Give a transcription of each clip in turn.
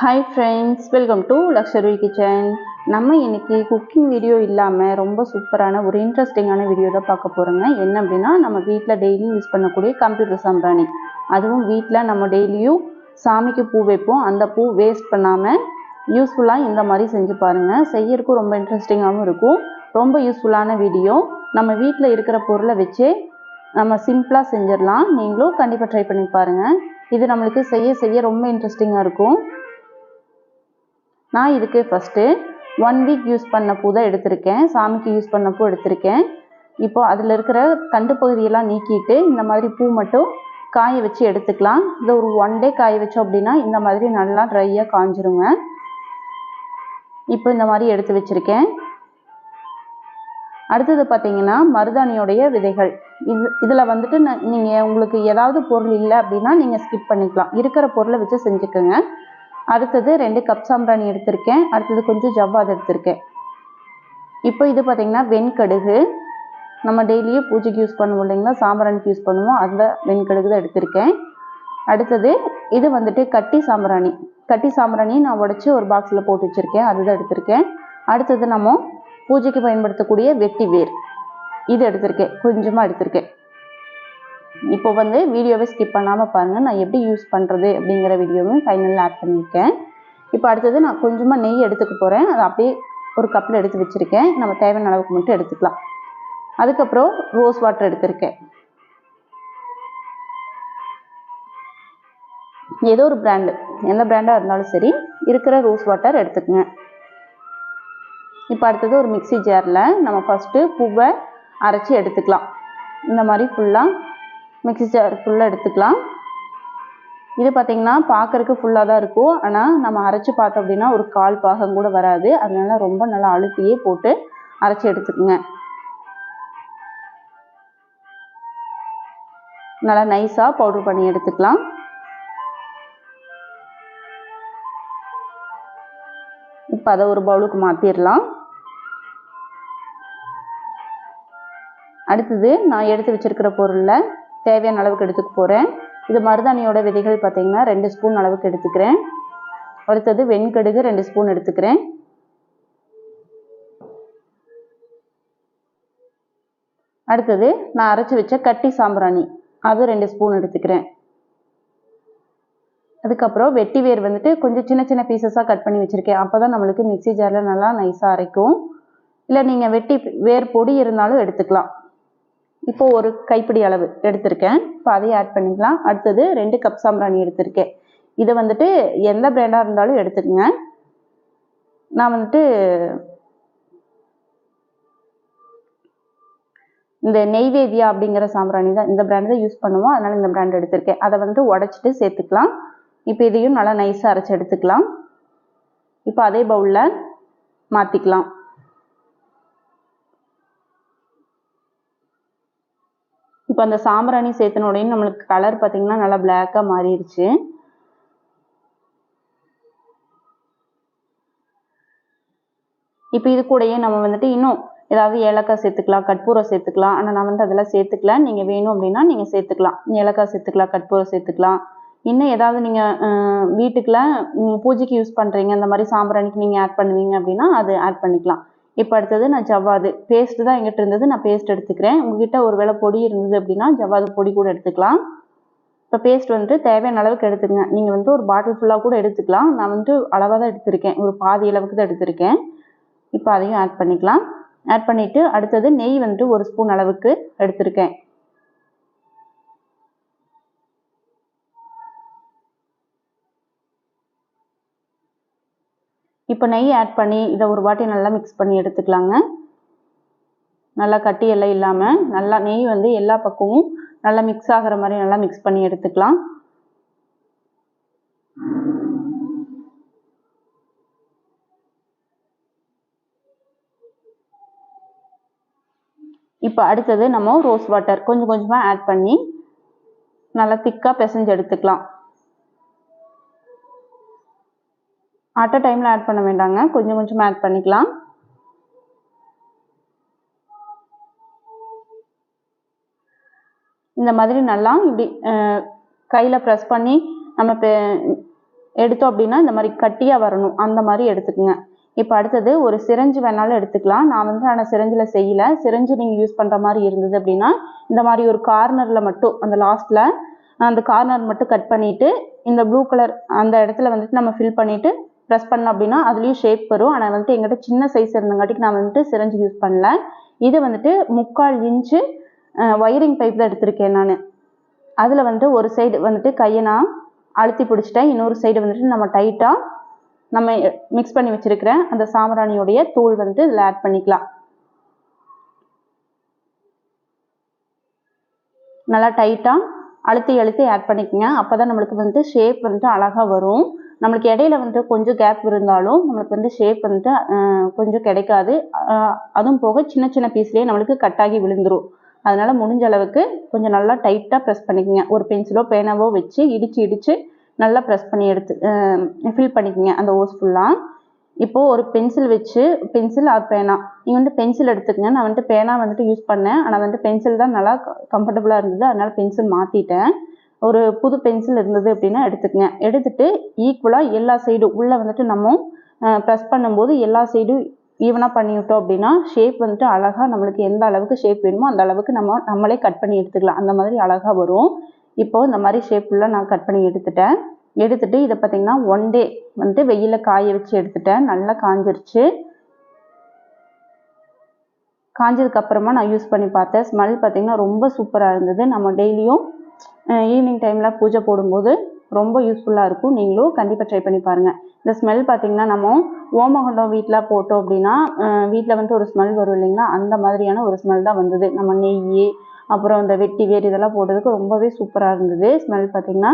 Hi friends welcome to luxury kitchen நம்ம இன்றைக்கி cooking video இல்லாமல் ரொம்ப சூப்பரான ஒரு இன்ட்ரெஸ்டிங்கான வீடியோ தான் பார்க்க போகிறோங்க என்ன அப்படின்னா நம்ம வீட்டில் டெய்லியும் யூஸ் பண்ணக்கூடிய கம்ப்யூட்டர் சாம்பிராணி. அதுவும் வீட்டில் நம்ம டெய்லியும் சாமிக்கு பூ வைப்போம். அந்த பூ வேஸ்ட் பண்ணாமல் யூஸ்ஃபுல்லாக இந்த மாதிரி செஞ்சு பாருங்கள் செய்யறதுக்கும் ரொம்ப இன்ட்ரெஸ்டிங்காகவும் இருக்கும். ரொம்ப யூஸ்ஃபுல்லான வீடியோ நம்ம வீட்டில் இருக்கிற பொருளை வச்சே நம்ம சிம்பிளாக செஞ்சிடலாம். நீங்களும் கண்டிப்பாக ட்ரை பண்ணி பாருங்கள் இது நம்மளுக்கு செய்ய செய்ய ரொம்ப இன்ட்ரெஸ்டிங்காக இருக்கும். நான் இதுக்கு ஃபஸ்ட்டு ஒன் வீக் யூஸ் பண்ண பூ தான் எடுத்திருக்கேன். சாமிக்கு யூஸ் பண்ண பூ எடுத்திருக்கேன். இப்போ அதில் இருக்கிற தண்டு பகுதியெல்லாம் நீக்கிட்டு இந்த மாதிரி பூ மட்டும் காய வச்சு எடுத்துக்கலாம். இது ஒரு ஒன் டே காய வச்சோம் அப்படின்னா இந்த மாதிரி நல்லா ட்ரையாக காஞ்சிருங்க. இப்போ இந்த மாதிரி எடுத்து வச்சுருக்கேன். அடுத்தது பார்த்தீங்கன்னா மருதாணியோடைய விதைகள். இது இதில் வந்துட்டு நீங்கள் உங்களுக்கு ஏதாவது பொருள் இல்லை அப்படின்னா நீங்கள் ஸ்கிப் பண்ணிக்கலாம். இருக்கிற பொருளை வச்சு செஞ்சுக்கோங்க. அடுத்தது ரெண்டு கப் சாம்பிராணி எடுத்திருக்கேன். அடுத்தது கொஞ்சம் ஜவ்வாது எடுத்திருக்கேன். இப்போ இது பார்த்தீங்கன்னா வெண்கடுகு. நம்ம டெய்லியும் பூஜைக்கு யூஸ் பண்ணுவோம் இல்லைங்களா? சாம்பிராணிக்கு யூஸ் பண்ணுவோம். அந்த வெண்கடுகு தான் எடுத்திருக்கேன். அடுத்தது இது வந்துட்டு கட்டி சாம்பிராணி. கட்டி சாம்பிராணி நான் உடச்சி ஒரு பாக்ஸில் போட்டு வச்சுருக்கேன். அதுதான் எடுத்திருக்கேன். அடுத்தது நம்ம பூஜைக்கு பயன்படுத்தக்கூடிய வெட்டி வேர். இது எடுத்திருக்கேன். கொஞ்சமாக எடுத்திருக்கேன். இப்போ வந்து வீடியோவை ஸ்கிப் பண்ணாமல் பாருங்கள் நான் எப்படி யூஸ் பண்ணுறது அப்படிங்கிற வீடியோவும் ஃபைனலில் ஆட் பண்ணியிருக்கேன். இப்போ அடுத்தது நான் கொஞ்சமாக நெய் எடுத்துக்க போகிறேன் அதை அப்படியே ஒரு கப்பில் எடுத்து வச்சுருக்கேன். நம்ம தேவையான அளவுக்கு மட்டும் எடுத்துக்கலாம். அதுக்கப்புறம் ரோஸ் வாட்டர் எடுத்திருக்கேன். ஏதோ ஒரு பிராண்டு எந்த பிராண்டாக இருந்தாலும் சரி இருக்கிற ரோஸ் வாட்டர் எடுத்துக்கோங்க. இப்போ அடுத்தது ஒரு மிக்சி ஜாரில் நம்ம ஃபஸ்ட்டு பூவை அரைச்சி எடுத்துக்கலாம். இந்த மாதிரி ஃபுல்லாக மிக்ஸி ஜார் ஃபுல்லாக எடுத்துக்கலாம். இது பார்த்திங்கன்னா பார்க்குறக்கு ஃபுல்லாக தான் இருக்கும். ஆனால் நம்ம அரைச்சி பார்த்தோம் அப்படின்னா ஒரு கால் பாகம் கூட வராது. அதனால ரொம்ப நல்லா அழுத்தியே போட்டு அரைச்சி எடுத்துக்கோங்க. நல்லா நைஸாக பவுடர் பண்ணி எடுத்துக்கலாம். இப்போ அதை ஒரு பவுலுக்கு மாற்றிடலாம் அடுத்தது நான் எடுத்து வச்சிருக்கிற பொருளில் தேவையான அளவுக்கு எடுத்துக்க போகிறேன் இது மருதாணியோட விதைகள் பார்த்திங்கன்னா ரெண்டு ஸ்பூன் அளவுக்கு எடுத்துக்கிறேன். அடுத்தது வெண்கடுகு ரெண்டு ஸ்பூன் எடுத்துக்கிறேன். அடுத்தது நான் அரைச்சி வச்ச கட்டி சாம்பிராணி அது ரெண்டு ஸ்பூன் எடுத்துக்கிறேன். அதுக்கப்புறம் வெட்டி வேர் வந்துட்டு கொஞ்சம் சின்ன சின்ன பீசஸாக கட் பண்ணி வச்சுருக்கேன். அப்போ தான் நம்மளுக்கு மிக்சி ஜாரில் நல்லா நைஸாக அரைக்கும். இல்லை நீங்கள் வெட்டி வேர் பொடி இருந்தாலும் எடுத்துக்கலாம். இப்போ ஒரு கைப்பிடி அளவு எடுத்திருக்கேன். இப்போ அதையும் ஆட் பண்ணிக்கலாம். அடுத்தது ரெண்டு கப் சாம்பிராணி எடுத்திருக்கேன். இதை வந்துட்டு எந்த பிராண்டாக இருந்தாலும் எடுத்துக்கோங்க. நான் வந்துட்டு இந்த நெய்வேதியா அப்படிங்கிற சாம்பிராணி தான் இந்த பிராண்ட் தான் யூஸ் பண்ணுவோம். அதனால் இந்த பிராண்ட் எடுத்திருக்கேன். அதை வந்து உடச்சிட்டு சேர்த்துக்கலாம். இப்போ இதையும் நல்லா நைஸாக அரைச்சி எடுத்துக்கலாம். இப்போ அதே பவுலில் மாற்றிக்கலாம் இப்போ அந்த சாம்பிராணி சேர்த்தனோடையும் நம்மளுக்கு கலர் பார்த்தீங்கன்னா நல்லா பிளாக்காக மாறிடுச்சு இப்போ இது கூடயே நம்ம வந்துட்டு இன்னும் ஏதாவது ஏலக்காய் சேர்த்துக்கலாம் கற்பூரம் சேர்த்துக்கலாம். ஆனால் நான் வந்து அதெல்லாம் சேர்த்துக்கல. நீங்கள் வேணும் அப்படின்னா நீங்கள் சேர்த்துக்கலாம். ஏலக்காய் சேர்த்துக்கலாம் கற்பூரம் சேர்த்துக்கலாம். இன்னும் ஏதாவது நீங்கள் வீட்டுக்குள்ள பூஜைக்கு யூஸ் பண்ணுறீங்க அந்த மாதிரி சாம்பிராணிக்கு நீங்கள் ஆட் பண்ணுவீங்க அப்படின்னா அது ஆட் பண்ணிக்கலாம். இப்போ அடுத்தது நான் ஜவ்வாது. பேஸ்ட் தான் எங்கிட்ட இருந்தது. நான் பேஸ்ட் எடுத்துக்கிறேன். உங்ககிட்ட ஒரு வேளை பொடி இருந்தது அப்படின்னா ஜவ்வாது பொடி கூட எடுத்துக்கலாம். இப்போ பேஸ்ட் வந்துட்டு தேவையான அளவுக்கு எடுத்துக்கங்க. நீங்கள் வந்து ஒரு பாட்டில் ஃபுல்லாக கூட எடுத்துக்கலாம். நான் வந்து அளவாக தான் எடுத்திருக்கேன். ஒரு பாதி அளவுக்கு தான் எடுத்திருக்கேன். இப்போ அதையும் ஆட் பண்ணிக்கலாம். ஆட் பண்ணிவிட்டு அடுத்தது நெய் வந்துட்டு ஒரு ஸ்பூன் அளவுக்கு எடுத்திருக்கேன். இப்போ நெய் ஆட் பண்ணி இதை ஒரு வாட்டி நல்லா மிக்ஸ் பண்ணி எடுத்துக்கலாங்க. நல்லா கட்டி எல்லாம் இல்லாமல் நல்லா நெய் வந்து எல்லா பக்கமும் நல்லா மிக்ஸ் ஆகிற மாதிரி நல்லா மிக்ஸ் பண்ணி எடுத்துக்கலாம். இப்போ அடுத்தது நம்ம ரோஸ் வாட்டர் கொஞ்சம் கொஞ்சமாக ஆட் பண்ணி நல்லா திக்காக பிசைஞ்சு எடுத்துக்கலாம். அட் அ டைமில் ஆட் பண்ண வேண்டாங்க. கொஞ்சம் கொஞ்சமாக ஆட் பண்ணிக்கலாம். இந்த மாதிரி நல்லா இப்படி கையில் ப்ரெஸ் பண்ணி நம்ம எடுத்தோம் அப்படின்னா இந்த மாதிரி கட்டியாக வரணும். அந்த மாதிரி எடுத்துக்கோங்க. இப்போ அடுத்தது ஒரு சிரஞ்சு வேணாலும் எடுத்துக்கலாம். நான் வந்து ஆனால் சிரஞ்சில் செய்யல. சிரஞ்சு நீங்கள் யூஸ் பண்ணுற மாதிரி இருந்தது அப்படின்னா இந்த மாதிரி ஒரு கார்னரில் மட்டும் அந்த லாஸ்ட்டில் அந்த கார்னர் மட்டும் கட் பண்ணிவிட்டு இந்த ப்ளூ கலர் அந்த இடத்துல வந்துட்டு நம்ம ஃபில் பண்ணிவிட்டு ப்ரெஸ் பண்ணோம் அப்படின்னா அதுலேயும் ஷேப் வரும். ஆனால் வந்துட்டு எங்கிட்ட சின்ன சைஸ் இருந்தங்காட்டிக்கு நான் வந்துட்டு சிரஞ்சு யூஸ் பண்ணல. இது வந்துட்டு முக்கால் இன்ச்சு ஒயரிங் பைப் தான் எடுத்திருக்கேன் நான். அதில் வந்துட்டு ஒரு சைடு வந்துட்டு கையை நான் அழுத்தி பிடிச்சிட்டேன். இன்னொரு சைடு வந்துட்டு நம்ம டைட்டாக நம்ம மிக்ஸ் பண்ணி வச்சுருக்கிறேன் அந்த சாம்பிராணியோடைய தூள் வந்து இதில் ஆட் பண்ணிக்கலாம். நல்லா டைட்டாக அழுத்தி அழுத்தி ஆட் பண்ணிக்கோங்க. அப்போ தான் நம்மளுக்கு வந்துட்டு ஷேப் வந்துட்டு அழகாக வரும். நம்மளுக்கு இடையில வந்துட்டு கொஞ்சம் கேப் இருந்தாலும் நம்மளுக்கு வந்து ஷேப் வந்துட்டு கொஞ்சம் கிடைக்காது. அதுவும் போக சின்ன சின்ன பீஸ்லேயே நம்மளுக்கு கட்டாகி விழுந்துடும் அதனால முடிஞ்ச அளவுக்கு கொஞ்சம் நல்லா டைட்டாக ப்ரெஸ் பண்ணிக்கோங்க. ஒரு பென்சிலோ பேனாவோ வச்சு இடித்து இடித்து நல்லா ப்ரெஸ் பண்ணி எடுத்து ஃபில் பண்ணிக்கோங்க அந்த ஓஸ் ஃபுல்லாக இப்போது ஒரு பென்சில் வச்சு பென்சில் ஆர் பேனா நீங்கள் வந்துட்டு பென்சில் எடுத்துக்கங்க. நான் வந்துட்டு பேனா வந்துட்டு யூஸ் பண்ணேன். ஆனால் வந்துட்டு பென்சில் தான் நல்லா கம்ஃபர்டபுளாக இருந்தது. அதனால் பென்சில் மாற்றிட்டேன் ஒரு புது பென்சில் இருந்தது அப்படின்னா எடுத்துக்கங்க. எடுத்துட்டு ஈக்குவலாக எல்லா சைடும் உள்ளே வந்துட்டு நம்ம ப்ரெஸ் பண்ணும்போது எல்லா சைடும் ஈவனாக பண்ணிவிட்டோம் அப்படின்னா ஷேப் வந்துட்டு அழகாக நம்மளுக்கு எந்த அளவுக்கு ஷேப் வேணுமோ அந்த அளவுக்கு நம்ம நம்மளே கட் பண்ணி எடுத்துக்கலாம். அந்த மாதிரி அழகாக வரும். இப்போ இந்த மாதிரி ஷேப் ஃபுல்லாக நான் கட் பண்ணி எடுத்துட்டேன். எடுத்துட்டு இதை பார்த்தீங்கன்னா ஒன் டே வந்துட்டு வெயிலில் காய வச்சு எடுத்துட்டேன். நல்லா காஞ்சிருச்சு. காஞ்சதுக்கு அப்புறமா நான் யூஸ் பண்ணி பார்த்தேன். ஸ்மெல் பார்த்தீங்கன்னா ரொம்ப சூப்பராக இருந்தது. நம்ம டெய்லியும் ஈவினிங் டைமில் பூஜை போடும்போது ரொம்ப யூஸ்ஃபுல்லாக இருக்கும். நீங்களும் கண்டிப்பாக ட்ரை பண்ணி பாருங்கள் இந்த ஸ்மெல் பார்த்தீங்கன்னா நம்ம ஓமகண்டம் வீட்டில் போட்டோம் அப்படின்னா வீட்டில் வந்துட்டு ஒரு ஸ்மெல் வரும் இல்லைங்களா? அந்த மாதிரியான ஒரு ஸ்மெல் தான் வந்தது. நம்ம நெய் அப்புறம் இந்த வெட்டி வேர் இதெல்லாம் போட்டதுக்கு ரொம்பவே சூப்பராக இருந்தது. ஸ்மெல் பார்த்தீங்கன்னா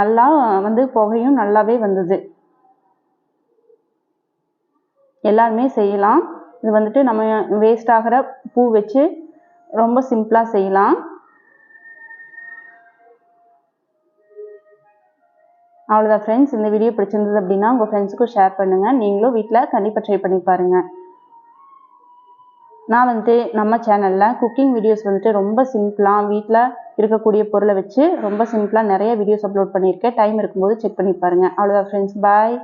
நல்லா வந்து புகையும் நல்லாவே வந்தது. எல்லாருமே செய்யலாம். இது வந்துட்டு நம்ம வேஸ்ட் ஆகிற பூ வச்சு ரொம்ப சிம்பிளாக செய்யலாம். அவ்வளோதான் ஃப்ரெண்ட்ஸ் இந்த வீடியோ பிடிச்சிருந்தது அப்படின்னா உங்கள் ஃப்ரெண்ட்ஸுக்கும் ஷேர் பண்ணுங்கள் நீங்களும் வீட்டில் கண்டிப்பாக ட்ரை பண்ணி பாருங்கள் நான் வந்துட்டு நம்ம சேனலில் குக்கிங் வீடியோஸ் வந்துட்டு ரொம்ப சிம்பிளாக வீட்டில் இருக்கக்கூடிய பொருளை வச்சு ரொம்ப சிம்பிளாக நிறைய வீடியோஸ் அப்லோட் பண்ணியிருக்கேன். டைம் இருக்கும்போது செக் பண்ணி பாருங்கள் அவ்வளோதான் ஃப்ரெண்ட்ஸ் பாய்